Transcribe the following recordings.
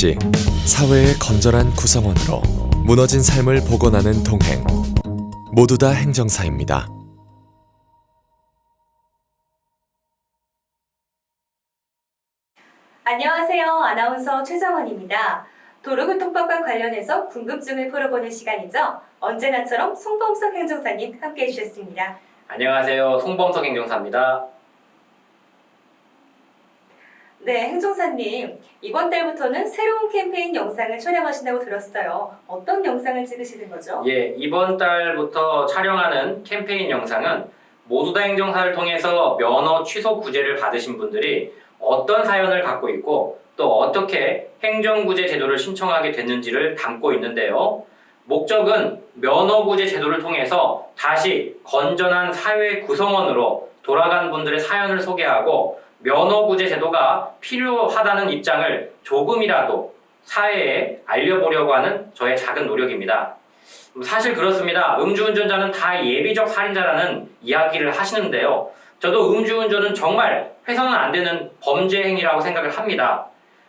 다시 사회의 건전한 구성원으로 무너진 삶을 복원하는 동행 모두 다 행정사입니다. 안녕하세요. 아나운서 최정원입니다. 도로교통법과 관련해서 궁금증을 풀어보는 시간이죠. 언제나처럼 송범석 행정사님 함께 해 주셨습니다. 안녕하세요. 송범석 행정사입니다. 네, 행정사님. 이번 달부터는 새로운 캠페인 영상을 촬영하신다고 들었어요. 어떤 영상을 찍으시는 거죠? 예, 이번 달부터 촬영하는 캠페인 영상은 모두 다 행정사를 통해서 면허 취소 구제를 받으신 분들이 어떤 사연을 갖고 있고 또 어떻게 행정구제 제도를 신청하게 됐는지를 담고 있는데요. 목적은 면허구제 제도를 통해서 다시 건전한 사회 구성원으로 돌아간 분들의 사연을 소개하고 면허구제 제도가 필요하다는 입장을 조금이라도 사회에 알려보려고 하는 저의 작은 노력입니다. 사실 그렇습니다. 음주운전자는 다 예비적 살인자라는 이야기를 하시는데요. 저도 음주운전은 정말 해서는 안 되는 범죄 행위라고 생각을 합니다.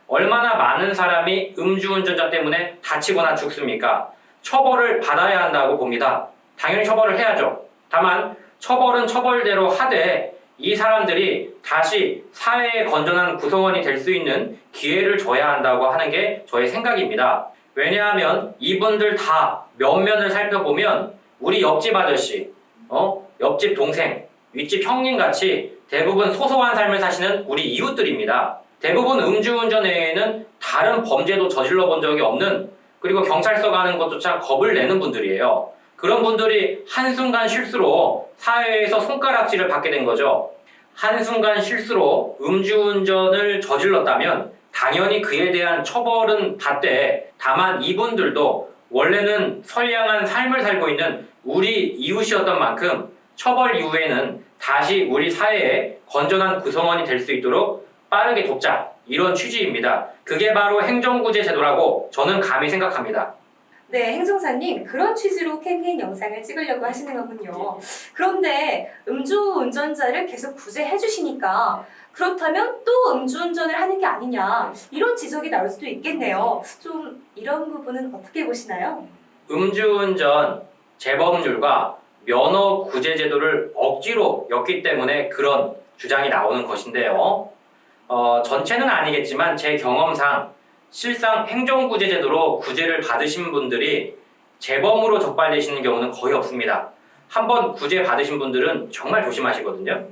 얼마나 많은 사람이 음주운전자 때문에 다치거나 죽습니까? 처벌을 받아야 한다고 봅니다. 당연히 처벌을 해야죠. 다만 처벌은 처벌대로 하되 이 사람들이 다시 사회의 건전한 구성원이 될 수 있는 기회를 줘야 한다고 하는 게 저의 생각입니다. 왜냐하면 이분들 다 면면을 살펴보면 우리 옆집 아저씨, 어? 옆집 동생, 윗집 형님 같이 대부분 소소한 삶을 사시는 우리 이웃들입니다. 대부분 음주운전 외에는 다른 범죄도 저질러 본 적이 없는 그리고 경찰서 가는 것조차 겁을 내는 분들이에요. 그런 분들이 한순간 실수로 사회에서 손가락질을 받게 된 거죠. 한순간 실수로 음주운전을 저질렀다면 당연히 그에 대한 처벌은 받되 다만 이분들도 원래는 선량한 삶을 살고 있는 우리 이웃이었던 만큼 처벌 이후에는 다시 우리 사회에 건전한 구성원이 될 수 있도록 빠르게 돕자 이런 취지입니다. 그게 바로 행정구제 제도라고 저는 감히 생각합니다. 네, 행정사님. 그런 취지로 캠페인 영상을 찍으려고 하시는 거군요. 그런데 음주운전자를 계속 구제해 주시니까 그렇다면 또 음주운전을 하는 게 아니냐 이런 지적이 나올 수도 있겠네요. 좀 이런 부분은 어떻게 보시나요? 음주운전 재범률과 면허 구제 제도를 억지로 였기 때문에 그런 주장이 나오는 것인데요. 어, 전체는 아니겠지만 제 경험상 실상 행정구제 제도로 구제를 받으신 분들이 재범으로 적발되시는 경우는 거의 없습니다. 한번 구제 받으신 분들은 정말 조심하시거든요.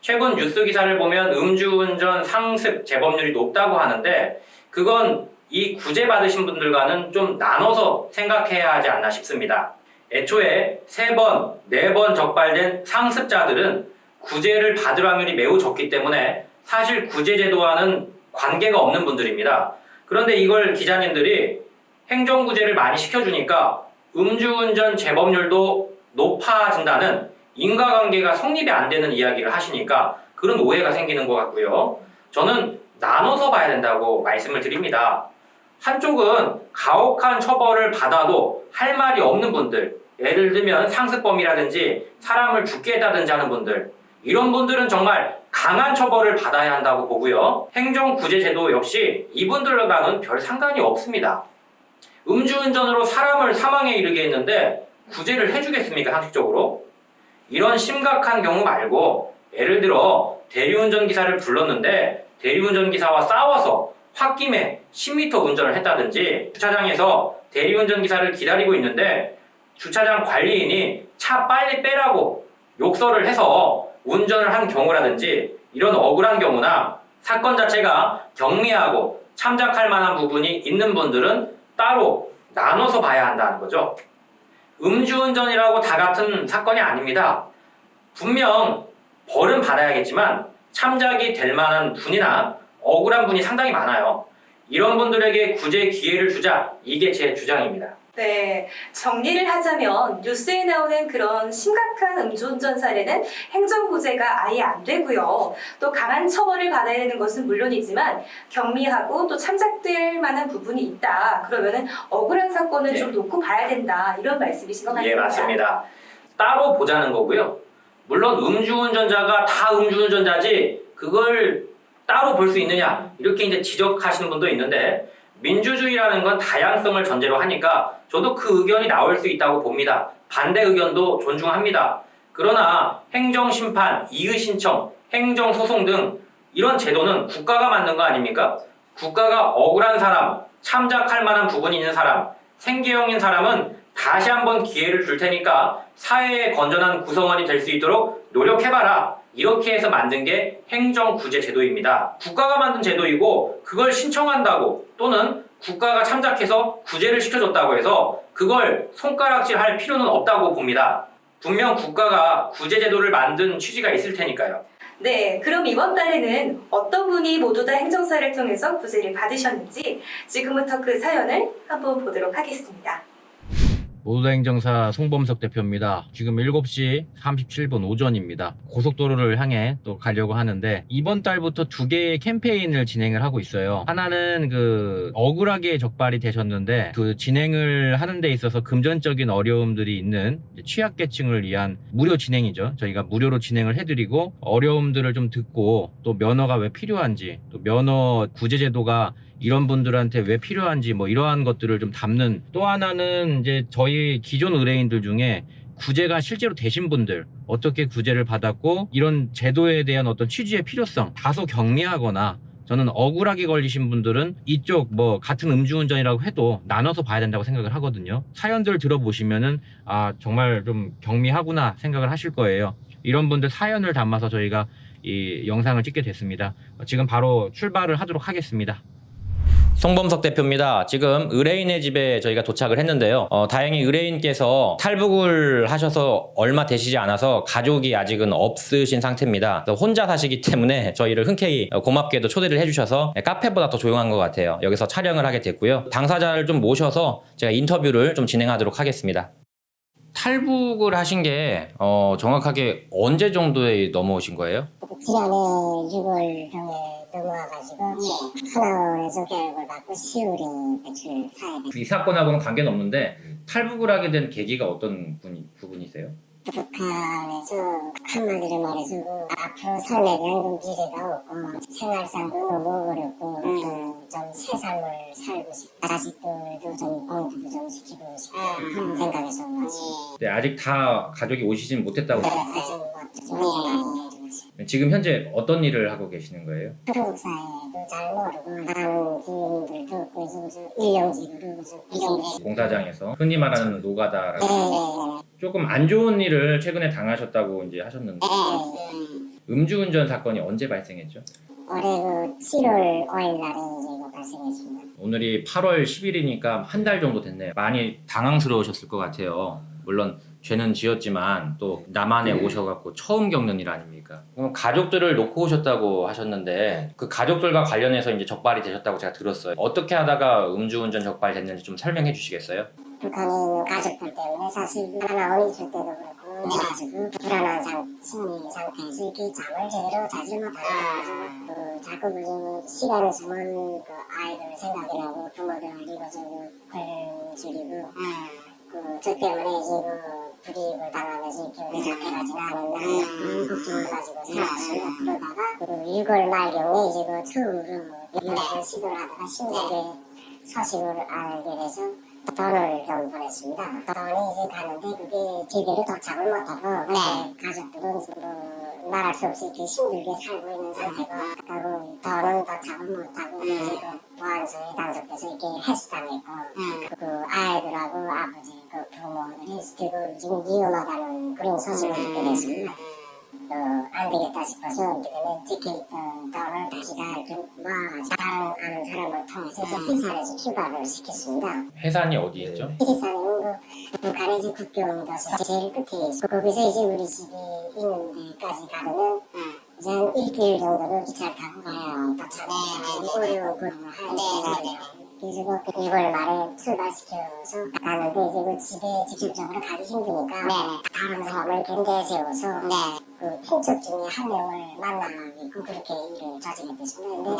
최근 뉴스 기사를 보면 음주운전 상습 재범률이 높다고 하는데 그건 이 구제 받으신 분들과는 좀 나눠서 생각해야 하지 않나 싶습니다. 애초에 세 번, 네번 적발된 상습자들은 구제를 받을 확률이 매우 적기 때문에 사실 구제 제도와는 관계가 없는 분들입니다. 그런데 이걸 기자님들이 행정구제를 많이 시켜주니까 음주운전 재범률도 높아진다는 인과관계가 성립이 안 되는 이야기를 하시니까 그런 오해가 생기는 것 같고요. 저는 나눠서 봐야 된다고 말씀을 드립니다. 한쪽은 가혹한 처벌을 받아도 할 말이 없는 분들, 예를 들면 상습범이라든지 사람을 죽게 했다든지 하는 분들, 이런 분들은 정말 강한 처벌을 받아야 한다고 보고요. 행정구제제도 역시 이분들과는 별 상관이 없습니다. 음주운전으로 사람을 사망에 이르게 했는데 구제를 해주겠습니까, 상식적으로? 이런 심각한 경우 말고 예를 들어 대리운전 기사를 불렀는데 대리운전 기사와 싸워서 홧김에 10m 운전을 했다든지 주차장에서 대리운전 기사를 기다리고 있는데 주차장 관리인이 차 빨리 빼라고 욕설을 해서 운전을 한 경우라든지 이런 억울한 경우나 사건 자체가 경미하고 참작할 만한 부분이 있는 분들은 따로 나눠서 봐야 한다는 거죠. 음주운전이라고 다 같은 사건이 아닙니다. 분명 벌은 받아야겠지만 참작이 될 만한 분이나 억울한 분이 상당히 많아요. 이런 분들에게 구제 기회를 주자. 이게 제 주장입니다. 네, 정리를 하자면 뉴스에 나오는 그런 심각한 음주운전 사례는 행정구제가 아예 안 되고요. 또 강한 처벌을 받아야 되는 것은 물론이지만 경미하고 또 참작될 만한 부분이 있다. 그러면은 억울한 사건은 네. 좀 놓고 봐야 된다. 이런 말씀이신 것 같습니다. 예, 맞습니다. 따로 보자는 거고요. 물론 음주운전자가 다 음주운전자지 그걸 따로 볼 수 있느냐 이렇게 이제 지적하시는 분도 있는데 민주주의라는 건 다양성을 전제로 하니까 저도 그 의견이 나올 수 있다고 봅니다. 반대 의견도 존중합니다. 그러나 행정심판, 이의신청, 행정소송 등 이런 제도는 국가가 만든 거 아닙니까? 국가가 억울한 사람, 참작할 만한 부분이 있는 사람, 생계형인 사람은 다시 한번 기회를 줄 테니까 사회의 건전한 구성원이 될 수 있도록 노력해봐라. 이렇게 해서 만든 게 행정구제 제도입니다. 국가가 만든 제도이고 그걸 신청한다고 또는 국가가 참작해서 구제를 시켜줬다고 해서 그걸 손가락질 할 필요는 없다고 봅니다. 분명 국가가 구제 제도를 만든 취지가 있을 테니까요. 네, 그럼 이번 달에는 어떤 분이 모두 다 행정사를 통해서 구제를 받으셨는지 지금부터 그 사연을 한번 보도록 하겠습니다. 모두다 행정사 송범석 대표입니다. 지금 7시 37분 오전입니다. 고속도로를 향해 또 가려고 하는데 이번 달부터 두 개의 캠페인을 진행을 하고 있어요. 하나는 그 억울하게 적발이 되셨는데 그 진행을 하는 데 있어서 금전적인 어려움들이 있는 취약계층을 위한 무료 진행이죠. 저희가 무료로 진행을 해드리고 어려움들을 좀 듣고 또 면허가 왜 필요한지 또 면허 구제제도가 이런 분들한테 왜 필요한지 뭐 이러한 것들을 좀 담는 또 하나는 이제 저희 기존 의뢰인들 중에 구제가 실제로 되신 분들 어떻게 구제를 받았고 이런 제도에 대한 어떤 취지의 필요성 다소 경미하거나 저는 억울하게 걸리신 분들은 이쪽 뭐 같은 음주운전이라고 해도 나눠서 봐야 된다고 생각을 하거든요. 사연들 들어보시면은 아 정말 좀 경미하구나 생각을 하실 거예요. 이런 분들 사연을 담아서 저희가 이 영상을 찍게 됐습니다. 지금 바로 출발을 하도록 하겠습니다. 송범석 대표입니다. 지금 의뢰인의 집에 저희가 도착을 했는데요. 어, 다행히 의뢰인께서 탈북을 하셔서 얼마 되시지 않아서 가족이 아직은 없으신 상태입니다. 혼자 사시기 때문에 저희를 흔쾌히 어, 고맙게도 초대를 해주셔서 카페보다 더 조용한 것 같아요. 여기서 촬영을 하게 됐고요. 당사자를 좀 모셔서 제가 인터뷰를 좀 진행하도록 하겠습니다. 탈북을 하신 게 어, 정확하게 언제 정도에 넘어오신 거예요? 지난해 6월 병에 넘어와가지고 하나원에서 교육을 받고 10월에 배출 사회에 이 사건하고는 관계는 없는데 탈북을 하게 된 계기가 어떤 분이, 부분이세요? 북한에서 한마디로 말해주고 앞으로 삶에 대한 좀 미래가 없고 생활상도 너무 어렵고 음, 좀 세상을 살고 싶고 자식들도 좀 공부도 좀 시키고 싶고 그런 생각에서 네, 아직 다 가족이 오시진 못했다고. 내가 가진 것좀 생각이 지금 현재 어떤 일을 하고 계시는 거예요? 한국 사회도 잘 모르고 다른 주민들도 그래서 일용직으로 이런 공사장에서 흔히 말하는 노가다라고 네. 조금 안 좋은 일을 최근에 당하셨다고 이제 하셨는데 음주운전 사건이 언제 발생했죠? 올해 그 7월 5일 날에 이제 이거 발생했습니다. 오늘이 8월 10일이니까 한 달 정도 됐네요. 많이 당황스러우셨을 것 같아요. 물론 죄는 지었지만 또 남한에 오셔갖고 처음 겪는 일 아닙니까? 그럼 가족들을 놓고 오셨다고 하셨는데 그 가족들과 관련해서 이제 적발이 되셨다고 제가 들었어요. 어떻게 하다가 음주운전 적발됐는지 좀 설명해 주시겠어요? 북한에 있는 가족들 때문에 사실 하나원 있을 때도 그렇고 해가지고 불안한 상, 심리 상태에서 이렇게 잠을 제대로 자지 못하고 그 자꾸 그 시간에서만 그 아이들 생각이라고 부모들을 이거저거 글 줄이고 그저 때문에 이제 그 불이익을 당하면서 이렇게 외상해가지는 않았나 그런 걱정을 가지고 살았어요. 그러다가 그 6월 말경에 이제 그 처음으로 연락을 시도를 하다가 심장에 소식을 알게 돼서 돈을 좀 보냈습니다. 돈이 이제 가는데 그게 제대로 도착을 못하고 가족들은 뭐 말할 수 없이 이렇게 힘들게 살고 있는 상태고 그리고 돈은 도착을 못하고 이제 그 보안소에 단속돼서 이렇게 해수당했고 그 아이들하고 아버지 그 되게 지금 위험하다는 그런 소식을 듣게 됐습니다. 어, 안 되겠다 싶어서 이렇게 되면 찍혀있던 돈을 다시 다 이렇게 모아가지고 다른 아는 사람을 통해서 이제 회사에서 출발을 시켰습니다. 해산이 어디였죠? 회사는 그 북한의 이제 국경도서 제일 끝에 있어. 거기서 이제 우리 집이 있는 데까지 가려면 이제 한 일주일 정도는 기차를 타고 도착해. 걸음을 하는데 그래서 그 6월 말에 출발시켜서 가는데 이제 그 집에 직접적으로 가기 힘드니까 다른 사람을 겐대에 세워서 그 친척 중에 한 명을 만나고 그렇게 일을 저지게. 근데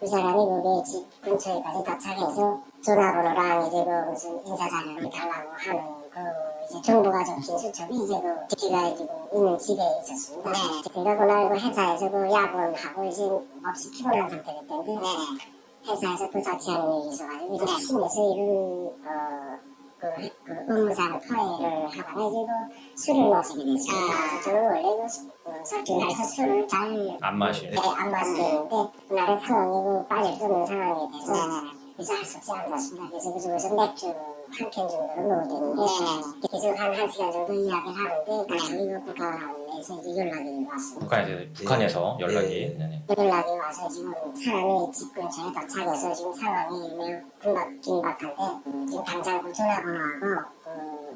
그 사람이 거기 집 근처에까지 도착해서 전화번호랑 이제 그 무슨 인사자료를 달라고 하는 그 이제 정보가 적힌 수첩이 이제 그 제가 지고 있는 집에 있었습니다. 제가 그날 그 회사에서 그 야근하고 이제 몹시 피곤한 상태였기 때문에 회사에서 또 자취 하는 일이 있어가지고 이제 팀에서 이런 어, 그, 그 업무상 토해를 하다가 이제 그 술을 마시게 됐어요. 저는 원래 그 수- 어, 솔직히 말해서 술을 잘 안 마시. 네, 안 마시는데 그날의 상황이 그 빠질 수 없는 상황이 돼서 그래서 할 수 없이 앉았습니다. 그래서 그쪽에서 맥주 한 캔 정도를 먹었는데 계속 한 한 시간 정도 이야기를 하는데 갑자기 그 북한에서 이제 연락이 왔습니다. 북한에서 북한에서 연락이. 네네. 연락이 와서 지금 사람이 집 근처에 도착해서 지금 상황이 매우 긴박, 긴박한데 지금 당장 그 전화번호하고 그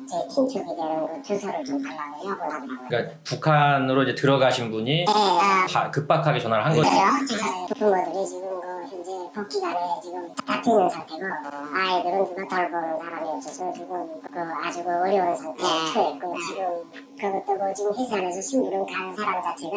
제 친척이 되는 그 주소를 좀 달라고 요구를 하더라고요. 그러니까 북한으로 이제 들어가신 분이 네, 아, 바- 급박하게 전화를 한 거죠. 그래요? 지금 부모들이 지금 복지관에 지금 잡혀있는 상태고 아이들은 누가 돌보는 사람이 없어서 지금 그 아주 그 어려운 상태에 처했고 지금 그것도 그 지금 회사에서 신부름 간 사람 자체가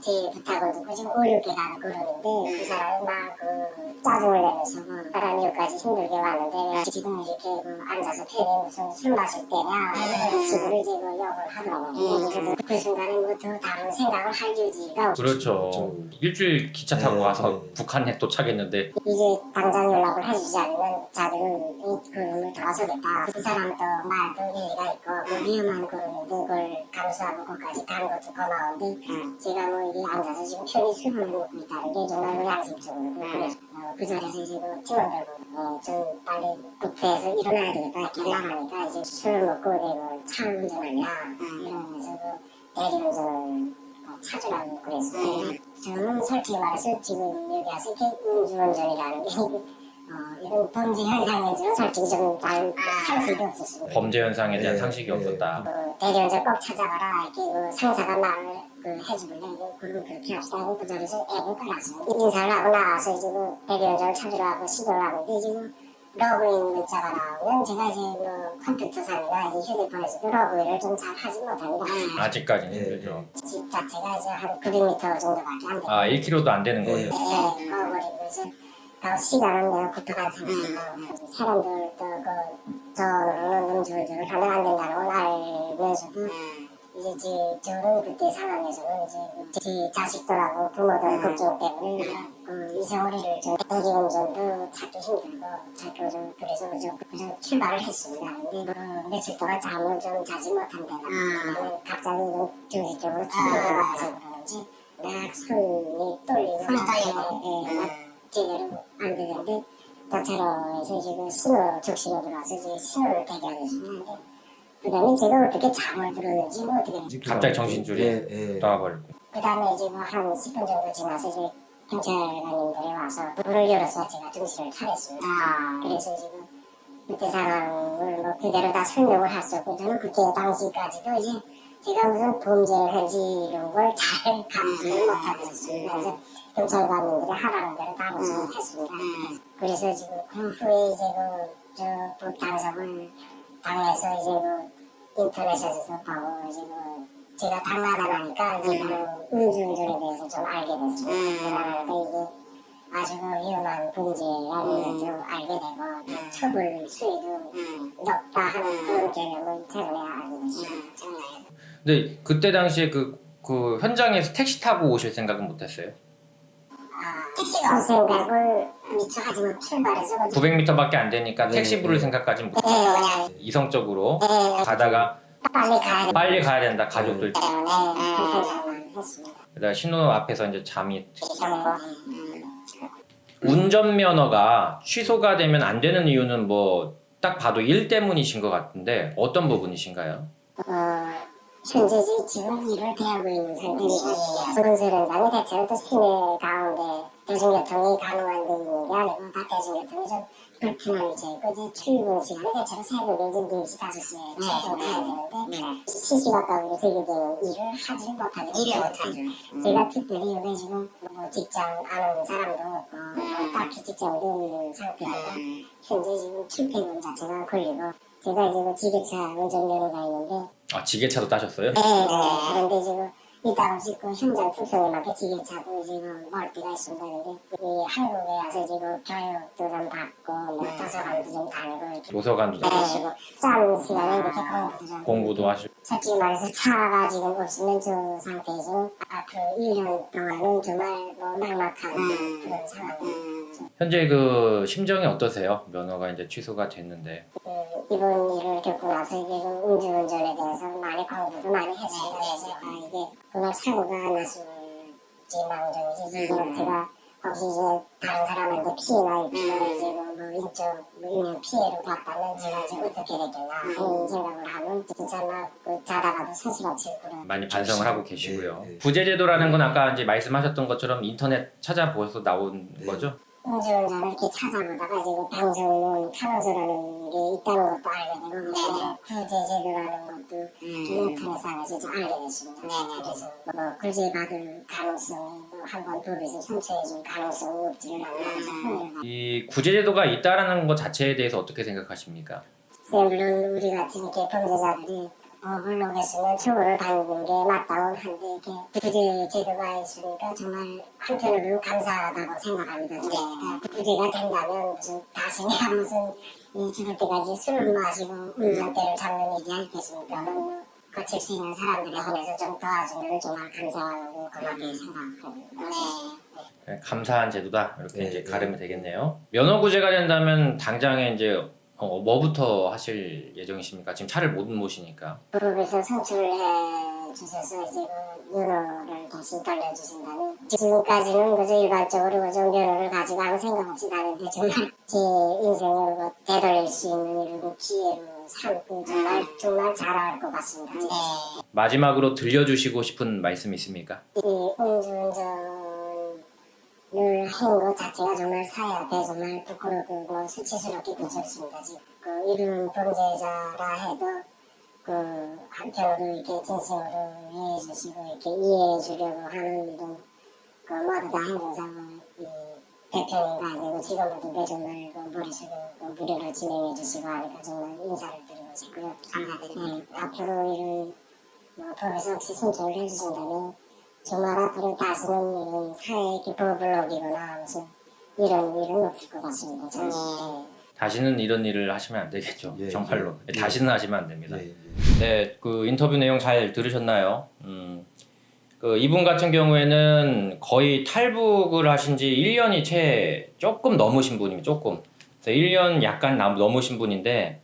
제 부탁을 듣고 지금 어렵게 가는 그러는데 그 사람이 막그 짜증을 내면서 그 사람이 여기까지 힘들게 왔는데 지금 이렇게 그 앉아서 팬에 무슨 술 마실 때냐 식으로 이제 그 욕을 하더라고요. 그래서 그 순간에 뭐 더 다른 생각을 할 여지가 없 그렇죠. 일주일 기차 타고 네, 와서 네. 북한에 도착했는데 이제 당장 연락을 해주지 않으면 자기는 이 그림을 돌아서겠다. 그 사람도 말도 일리가 있고 뭐 위험한 그림인데 그걸 감수하고 거기까지 간 것도 고마운데 제가 뭐 이게 앉아서 지금 편히 술을 먹고 있다는 게 정말 그 양심적으로 그래서 어, 그 자리에서 이제 그 팀원들 어, 좀 빨리 급해서 일어나야 되겠다 이렇게 나가니까 이제 술을 먹고 내고 차 운전하냐 이러면서 그 대리운전을 어, 찾으라고 그랬어요. 저는 솔직히 말해서 지금 여기 와서 이렇게 음주운전이라는 게 어, 이런 범죄 현상인지는 솔직히 좀잘 상식이 없었습니다. 범죄 현상에 대한 네, 상식이 네. 없었다. 그 대리운전 꼭 찾아가라 이렇게 그 상사가 말을 그 해주길래 이제 그럼 그렇게 합시다 하고 그 자리에서 애를 끌었어요. 인사를 하고 나와서 이제 그 대리운전을 찾으러 가고 시도를 하는데 지금 로그인 문자가 나오면 제가 이제 뭐 컴퓨터상이나 이제 휴대폰에서도 로그인을 좀잘 하지 못합니다. 아직까지는 네, 힘들죠. 집 자체가 이제 한 900m 정도밖에 안 돼요. 아 1km도 안 되는 거예요. 네, 꺼버리고 이제 그 시간은 내가 급한 상태고 사람들도 그 저는 음주운전을 하면 안 된다는 걸 알면서도 이제 제 저는 그때 상황에서는 이제 제 자식들하고 부모들 걱정 때문에 그 이세월이를 좀 대리운전도 찾기 힘들고 찾고 좀 그래서 좀 그래서 출발을 했습니다. 근데 그 며칠 동안 잠을 좀 자지 못한 데가 갑자기 좀 주기적으로 출발을 가서 그런지 막 손이 떨리고 손이 떨리고. 제대로 안 되는데 도차로에서 지금 신호 적신호 들어와서 이제 신호를 대기하고 있었는데 그 다음에 제가 어떻게 잠을 들었는지 뭐 어떻게 갑자기 정신줄이 예, 예. 나와버리고. 그 다음에 이제 뭐 한 10분 정도 지나서 이제 경찰관님들이 와서 문을 열어서 제가 정신을 차렸습니다. 그래서 지금 그때 상황을 뭐 그대로 다 설명을 할 수 없고 저는 그때 당시까지도 이제 제가 무슨 범죄를 한지 이런 걸 잘 감지를 못하고 있었습니다. 그래서 경찰관님들이 하라는 대로 다 무슨 했습니다. 그래서 지금 그 후에 이제 그저 부당석을 당해서 이제 그 인터넷에서 보고 이제 그 제가 당하다 나니까 이제 그 음주운전에 대해서 좀 알게 됐습니다. 그러니까 이게 아주 그 위험한 범죄라는 걸좀 알게 되고 처벌 수위도 높다 하는 그런 개념을 최근에 알게 됐습니다. 근데 그때 당시에 그, 그 현장에서 택시 타고 오실 생각은 못했어요? 택시가 출발해서 그 900m밖에 안 되니까 네, 택시 부를 네. 생각까지는 못. 네, 그냥 이성적으로 네, 가다가 빨리 가야 빨리 가야 된다 가족들. 때문에 그 생각만 했습니다. 그다가 신호 앞에서 이제 잠이 정보 운전면허가 취소가 되면 안 되는 이유는 뭐 딱 봐도 일 때문이신 것 같은데 어떤 부분이신가요? 어, 현재 지- 지금 일을 대하고 있는 상태이고 건설 현장이 대체로 또 시내 가운데 대중교통이 가능한 데 있는 게 아니고 다 대중교통이 좀 불편한 위치에 있고 이제 출근 시간이 대체로 새벽에 이제 4시, 5시에 출근해야 되는데 시시각각으로 되게 되는 일을 하지 못하게 일을 못하죠. 제가 특별히 여기 지금 뭐 직장 안 오는 사람도 없고 뭐 딱히 직장도 없는 상태고 현재 지금 출퇴근 자체가 걸리고 제가 그 지게차 운전면허가 있는데 아 지게차도 따셨어요? 네, 네. 그런데 지금 이따 없이 그 현장 투표에 맞게 지게차도 지금 멀 때가 있습니다. 근데 이 한국에 와서 지금 교육도 좀 받고 뭐 도서관도 좀 다니고 도서관도 네, 그리고 짠 시간에 이렇게 공부도 좀 공부도 하시고 솔직히 말해서 차가 지금 없으면 저 상태에서 앞으로 1년 동안은 정말 뭐 막막한 그런 상황이죠. 현재 그 심정이 어떠세요? 면허가 이제 취소가 됐는데. 그 이번 일을 겪고 나서 이제 좀 음주운전에 대해서 많이 공부도 많이 했습니다. 그래서 아 이게 정말 사고가 났을지 망정이지 지금 제가 혹시 이제 다른 사람한테 피해나 이제 뭐, 뭐 인적 뭐 피해를 받다면 제가 이제 어떻게 되겠나 하는 생각을 하면 진짜 막그 자다가도 치고 그런 많이 반성을 하고 계시고요. 예, 예. 구제제도라는 건 아까 이제 말씀하셨던 것처럼 인터넷 찾아보셔서 나온 네. 거죠? 음주운전을 이렇게 찾아보다가 이제 그 방송은 탄원서라는 게 있다는 것도 알게 되고 그다음에 구제제도라는 것도 인터넷상에서 좀 알게 됐습니다. 그래서 뭐 구제받을 가능성이 뭐 한번 법에서 선처해줄 가능성이 없지는 않나 해서 흥미를 이 구제제도가 있다라는 것 자체에 대해서 어떻게 생각하십니까? 가지고 물론 우리 같은 이렇게 범죄자들이 법을 어겼으면 처벌을 받는 게 맞다곤 한데 이렇게 구제 제도가 있으니까 정말 한편으로는 감사하다고 생각합니다. 그러니까 구제가 된다면 무슨 다시 내가 무슨 이 죽을 때까지 술을 마시고 운전대를 잡는 일이 아니겠습니까? 뭐 거칠 수 있는 사람들에 한해서 좀 도와주면 정말 감사하고 고맙게 생각합니다. 네, 감사한 제도다 이렇게 네, 이제 네. 가르면 되겠네요. 면허 구제가 된다면 당장에 이제 어, 뭐부터 하실 예정이십니까? 지금 차를 못 모시니까. 그룹에서 선출을 해 주셔서 이제 그 면허를 다시 돌려주신다면 지금까지는 그저 일반적으로 그저 면허를 가지고 아무 생각 없이 다녔는데 정말 제 인생을 그 되돌릴 수 있는 이런 기회로 삼고 정말 정말 잘할 것 같습니다. 네. 마지막으로 들려주시고 싶은 말씀 있습니까? 이 음주운전 을한것 자체가 정말 사회 앞에 정말 부끄럽고 뭐 수치스럽게 그쳤습니다. 지금 그 이름 범죄자라 해도 그 한편으로 이렇게 진심으로 이해해 주시고 이렇게 이해해 주려고 하는 이런 그 모두 다 행동상을 이 대표님 가지고 직원분들께 정말 그 머릿속에 그 무료로 진행해 주시고 하니까 정말 인사를 드리고 싶고요. 감사드립니다. 네, 앞으로 이런 뭐 법에서 혹시 신청을 해주신다면 정말 앞으로 다시는 이런 법을 어기거나 무슨 이런 일은 없을 것 같습니다. 저는. 네. 다시는 이런 일을 하시면 안 되겠죠. 예, 정말로. 예. 다시는 하시면 안 됩니다. 예, 예. 네, 그 인터뷰 내용 잘 들으셨나요? 음, 그 이분 같은 경우에는 거의 탈북을 하신 지 1년이 채 조금 넘으신 분입니다. 조금. 그래서 1년 약간 남- 넘으신 분인데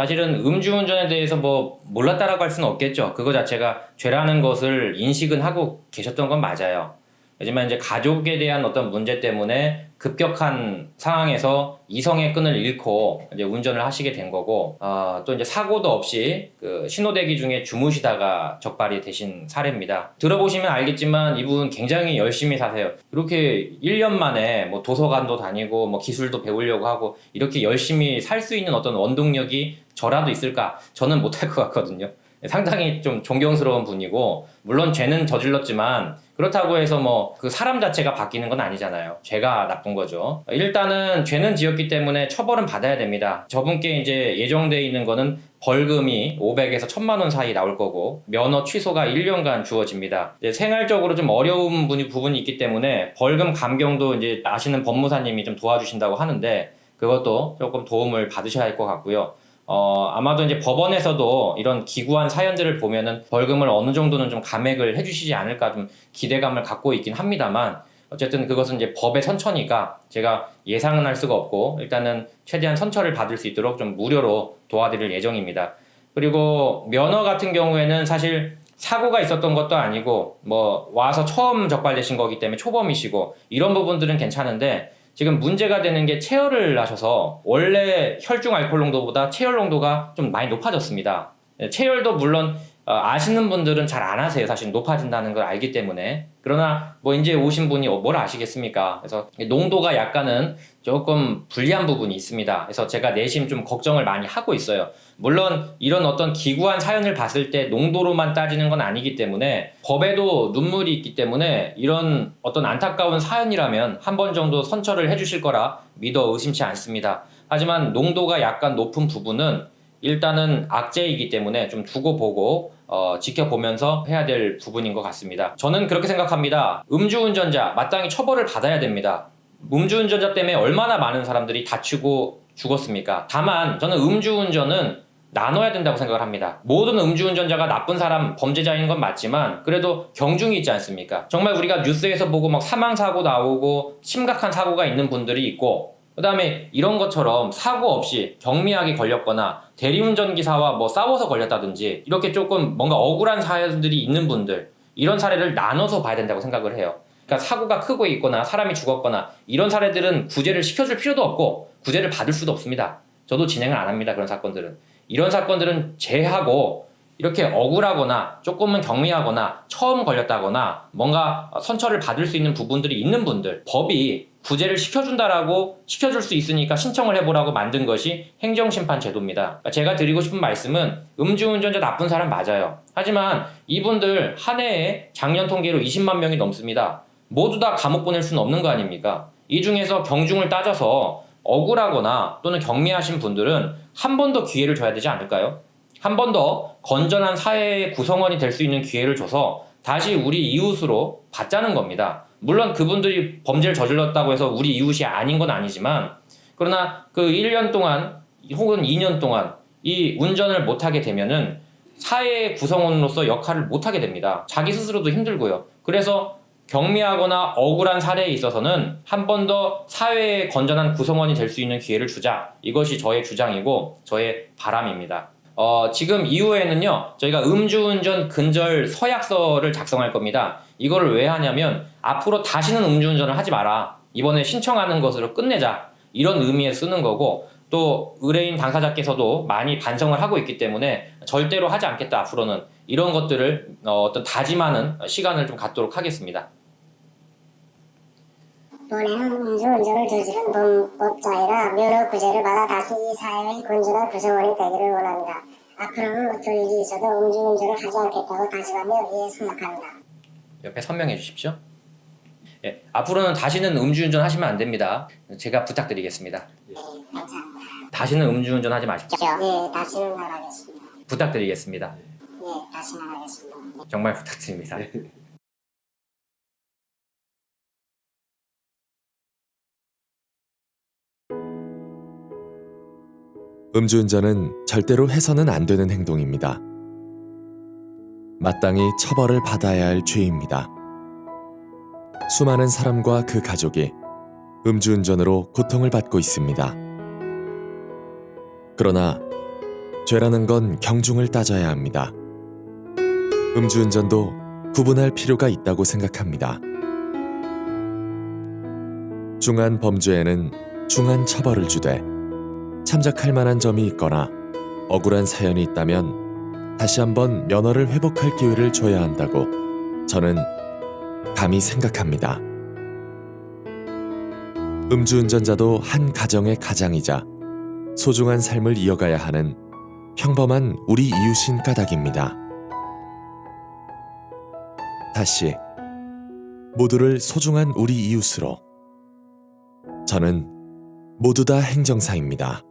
사실은 음주운전에 대해서 뭐 몰랐다라고 할 수는 없겠죠. 그거 자체가 죄라는 것을 인식은 하고 계셨던 건 맞아요. 하지만 이제 가족에 대한 어떤 문제 때문에 급격한 상황에서 이성의 끈을 잃고 이제 운전을 하시게 된 거고 아, 또 이제 사고도 없이 그 신호대기 중에 주무시다가 적발이 되신 사례입니다. 들어보시면 알겠지만 이분 굉장히 열심히 사세요. 이렇게 1년 만에 뭐 도서관도 다니고 뭐 기술도 배우려고 하고 이렇게 열심히 살 수 있는 어떤 원동력이 저라도 있을까? 저는 못할 것 같거든요. 상당히 좀 존경스러운 분이고 물론 죄는 저질렀지만 그렇다고 해서 뭐 그 사람 자체가 바뀌는 건 아니잖아요. 죄가 나쁜 거죠. 일단은 죄는 지었기 때문에 처벌은 받아야 됩니다. 저분께 이제 예정돼 있는 거는 벌금이 500에서 1000만 원 사이 나올 거고 면허 취소가 1년간 주어집니다. 생활적으로 좀 어려운 분이 부분이 있기 때문에 벌금 감경도 이제 아시는 법무사님이 좀 도와주신다고 하는데 그것도 조금 도움을 받으셔야 할 것 같고요. 어, 아마도 이제 법원에서도 이런 기구한 사연들을 보면은 벌금을 어느 정도는 좀 감액을 해주시지 않을까 좀 기대감을 갖고 있긴 합니다만 어쨌든 그것은 이제 법의 선처니까 제가 예상은 할 수가 없고 일단은 최대한 선처를 받을 수 있도록 좀 무료로 도와드릴 예정입니다. 그리고 면허 같은 경우에는 사실 사고가 있었던 것도 아니고 뭐 와서 처음 적발되신 거기 때문에 초범이시고 이런 부분들은 괜찮은데 지금 문제가 되는 게 체열을 하셔서 원래 혈중 알코올 농도보다 체열 농도가 좀 많이 높아졌습니다. 네, 체열도 물론 어, 아시는 분들은 잘 안 하세요. 사실 높아진다는 걸 알기 때문에. 그러나 뭐 이제 오신 분이 어, 뭘 아시겠습니까? 그래서 농도가 약간은 조금 불리한 부분이 있습니다. 그래서 제가 내심 좀 걱정을 많이 하고 있어요. 물론 이런 어떤 기구한 사연을 봤을 때 농도로만 따지는 건 아니기 때문에 법에도 눈물이 있기 때문에 이런 어떤 안타까운 사연이라면 한 번 정도 선처를 해주실 거라 믿어 의심치 않습니다. 하지만 농도가 약간 높은 부분은 일단은 악재이기 때문에 좀 두고 보고 어, 지켜보면서 해야 될 부분인 것 같습니다. 저는 그렇게 생각합니다. 음주운전자 마땅히 처벌을 받아야 됩니다. 음주운전자 때문에 얼마나 많은 사람들이 다치고 죽었습니까? 다만 저는 음주운전은 나눠야 된다고 생각을 합니다. 모든 음주운전자가 나쁜 사람, 범죄자인 건 맞지만 그래도 경중이 있지 않습니까? 정말 우리가 뉴스에서 보고 막 사망 사고 나오고 심각한 사고가 있는 분들이 있고 그다음에 이런 것처럼 사고 없이 경미하게 걸렸거나 대리운전 기사와 뭐 싸워서 걸렸다든지 이렇게 조금 뭔가 억울한 사연들이 있는 분들 이런 사례를 나눠서 봐야 된다고 생각을 해요. 그러니까 사고가 크고 있거나 사람이 죽었거나 이런 사례들은 구제를 시켜줄 필요도 없고 구제를 받을 수도 없습니다. 저도 진행을 안 합니다. 그런 사건들은 이런 사건들은 제하고 이렇게 억울하거나 조금은 경미하거나 처음 걸렸다거나 뭔가 선처를 받을 수 있는 부분들이 있는 분들 법이 구제를 시켜준다라고 시켜줄 수 있으니까 신청을 해보라고 만든 것이 행정심판 제도입니다. 그러니까 제가 드리고 싶은 말씀은 음주운전자 나쁜 사람 맞아요. 하지만 이분들 한 해에 작년 통계로 20만 명이 넘습니다. 모두 다 감옥 보낼 수는 없는 거 아닙니까? 이 중에서 경중을 따져서 억울하거나 또는 경미하신 분들은 한 번 더 기회를 줘야 되지 않을까요? 한 번 더 건전한 사회의 구성원이 될 수 있는 기회를 줘서 다시 우리 이웃으로 받자는 겁니다. 물론 그분들이 범죄를 저질렀다고 해서 우리 이웃이 아닌 건 아니지만 그러나 그 1년 동안 혹은 2년 동안 이 운전을 못하게 되면은 사회의 구성원으로서 역할을 못하게 됩니다. 자기 스스로도 힘들고요. 그래서 경미하거나 억울한 사례에 있어서는 한 번 더 사회의 건전한 구성원이 될 수 있는 기회를 주자. 이것이 저의 주장이고 저의 바람입니다. 어, 지금 이후에는요, 저희가 음주운전 근절 서약서를 작성할 겁니다. 이거를 왜 하냐면, 앞으로 다시는 음주운전을 하지 마라. 이번에 신청하는 것으로 끝내자. 이런 의미에 쓰는 거고, 또 의뢰인 당사자께서도 많이 반성을 하고 있기 때문에 절대로 하지 않겠다 앞으로는 이런 것들을 어, 어떤 다짐하는 시간을 좀 갖도록 하겠습니다. 이번에는 음주운전을 저지른 범법자이라 면허 구제를 받아 다시 이 사회의 건전한 구성원이 되기를 원합니다. 앞으로는 어떤 일이 있어도 음주운전을 하지 않겠다고 다짐하며 이에 서약합니다. 옆에 선명해 주십시오. 예, 앞으로는 다시는 음주운전 하시면 안 됩니다. 제가 부탁드리겠습니다. 감사합니다. 다시는 음주운전 하지 마십시오. 예, 다시는 안 하겠습니다. 부탁드리겠습니다. 예, 다시는 안 하겠습니다. 정말 부탁드립니다. 음주운전은 절대로 해서는 안 되는 행동입니다. 마땅히 처벌을 받아야 할 죄입니다. 수많은 사람과 그 가족이 음주운전으로 고통을 받고 있습니다. 그러나 죄라는 건 경중을 따져야 합니다. 음주운전도 구분할 필요가 있다고 생각합니다. 중한 범죄에는 중한 처벌을 주되 참작할 만한 점이 있거나 억울한 사연이 있다면 다시 한번 면허를 회복할 기회를 줘야 한다고 저는 감히 생각합니다. 음주운전자도 한 가정의 가장이자 소중한 삶을 이어가야 하는 평범한 우리 이웃인 까닭입니다. 다시 모두를 소중한 우리 이웃으로 저는 모두 다 행정사입니다.